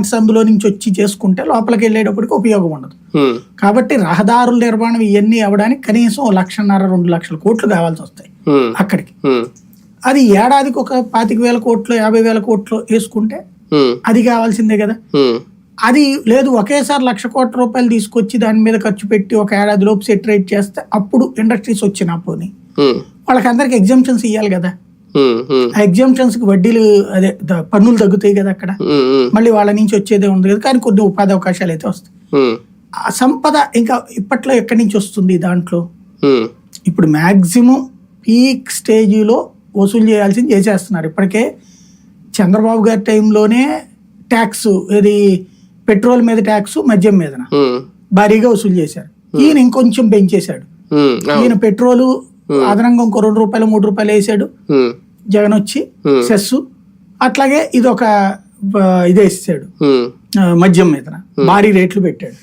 సమస్య అందులో నుంచి వచ్చి చేసుకుంటే లోపలికి వెళ్ళేటప్పటికి ఉపయోగం ఉండదు. కాబట్టి రహదారుల నిర్మాణం ఇవన్నీ అవ్వడానికి కనీసం లక్షన్నర రెండు లక్షల కోట్లు కావాల్సి వస్తాయి అక్కడికి. అది ఏడాదికి ఒక పాతిక వేల కోట్లు యాభై వేల కోట్లు వేసుకుంటే అది కావాల్సిందే కదా. అది లేదు ఒకేసారి లక్ష కోట్ల రూపాయలు తీసుకొచ్చి దాని మీద ఖర్చు పెట్టి ఒక ఏడాది లోపు సెటరేట్ చేస్తే అప్పుడు ఇండస్ట్రీస్ వచ్చిన పోని వాళ్ళకి అందరికి ఎగ్జామ్షన్స్ ఇవ్వాలి కదా. ఎగ్జామ్షన్స్కి వడ్డీలు అదే పన్నులు తగ్గుతాయి కదా అక్కడ. మళ్ళీ వాళ్ళ నుంచి వచ్చేదే ఉంది కదా కానీ కొన్ని ఉపాధి అవకాశాలు అయితే వస్తాయి. ఆ సంపద ఇంకా ఇప్పట్లో ఎక్కడి నుంచి వస్తుంది దాంట్లో? ఇప్పుడు మ్యాక్సిమం పీక్ స్టేజీలో వసూలు చేయాల్సింది చేసేస్తున్నారు. ఇప్పటికే చంద్రబాబు గారి టైంలోనే ట్యాక్స్ ఇది పెట్రోల్ మీద ట్యాక్స్ మద్యం మీద భారీగా వసూలు చేశారు. ఈయన ఇంకొంచెం పెంచేశాడు. ఈయన పెట్రోలు అదనంగా ఇంకో రెండు రూపాయలు మూడు రూపాయలు వేసాడు. జగన్ వచ్చి Hmm. సెస్ అట్లాగే ఇది ఒక ఇదే ఇస్తాడు ఉమ్, ఆ, మద్యం మీద భారీ రేట్లు పెట్టాడు.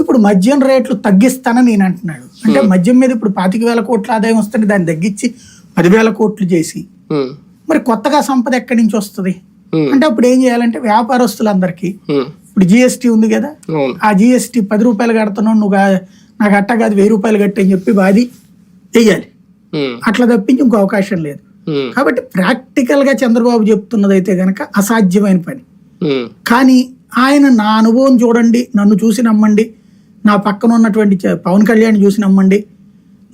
ఇప్పుడు మద్యం రేట్లు తగ్గిస్తానని నేను అంటున్నాడు. అంటే మద్యం మీద ఇప్పుడు పాతిక వేల కోట్ల ఆదాయం వస్తుంది దాన్ని తగ్గించి పదివేల కోట్లు చేసి. మరి కొత్తగా సంపద ఎక్కడి నుంచి వస్తుంది? అంటే అప్పుడు ఏం చేయాలంటే వ్యాపారస్తులందరికీ ఇప్పుడు జిఎస్టీ ఉంది కదా ఆ జిఎస్టీ పది రూపాయలు కడుతున్నావు నువ్వు నాకు అట్ట కాదు వెయ్యి రూపాయలు కట్టి అని చెప్పి బాది వెయ్యాలి ఉమ్, అట్లా తప్పించి ఇంకో అవకాశం లేదు. ఉమ్, కాబట్టి ప్రాక్టికల్గా చంద్రబాబు చెప్తున్నది అయితే గనక అసాధ్యమైన పని. ఉమ్, కానీ ఆయన నా అనుభవం చూడండి నన్ను చూసి నమ్మండి నా పక్కన ఉన్నటువంటి పవన్ కళ్యాణ్ చూసి నమ్మండి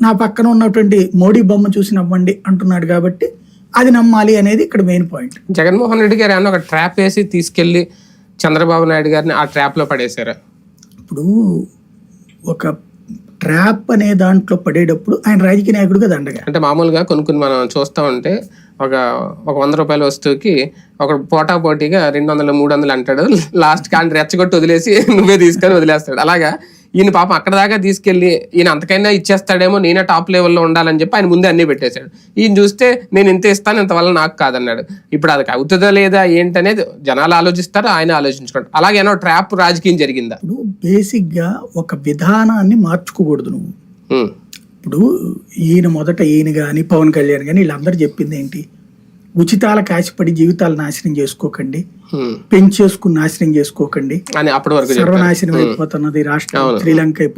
నా పక్కన ఉన్నటువంటి మోడీ బొమ్మ చూసి నమ్మండి అంటున్నాడు కాబట్టి అది నమ్మాలి అనేది ఇక్కడ మెయిన్ పాయింట్. జగన్మోహన్ రెడ్డి గారు ఏమన్నా ఒక ట్రాప్ వేసి తీసుకెళ్ళి చంద్రబాబు నాయుడు గారిని ఆ ట్రాప్లో పడేశారు? ఇప్పుడు ఒక ట్రాప్ అనే దాంట్లో పడేటప్పుడు ఆయన రాజకీయ నాయకుడుగా దండగా. అంటే మామూలుగా కొన్ని కొన్ని మనం చూస్తా ఉంటే ఒక ఒక వంద రూపాయల వస్తువుకి ఒక పోటా పోటీగా రెండు వందలు మూడు వందలు అంటాడు. లాస్ట్ కానీ రెచ్చగొట్టి వదిలేసి నువ్వే తీసుకొని వదిలేస్తాడు. అలాగా ఈయన పాపం అక్కడ దాకా తీసుకెళ్ళి ఈయన అంతకైనా ఇచ్చేస్తాడేమో నేనే టాప్ లెవెల్లో ఉండాలని చెప్పి ఆయన ముందే అన్ని పెట్టేశాడు. ఈయన చూస్తే నేను ఇంత ఇస్తాను ఇంత వల్ల నాకు కాదన్నాడు. ఇప్పుడు అది అవుతుందా లేదా ఏంటనేది జనాలు ఆలోచిస్తారు ఆయన ఆలోచించుకోండి అలాగేనో ట్రాప్ రాజకీయం జరిగిందా? బేసిక్గా ఒక విధానాన్ని మార్చుకోకూడదు నువ్వు. ఇప్పుడు ఈయన మొదట ఈయన కానీ పవన్ కళ్యాణ్ కానీ వీళ్ళందరూ చెప్పింది ఏంటి? ఉచితాలకు ఆశపడి జీవితాలు నాశనం చేసుకోకండి. పెంచేసుకుని నాశనం చేసుకోకండి. సర్వనాశనం అయిపోతున్నది రాష్ట్రం. శ్రీలంక అయిపోతుంది.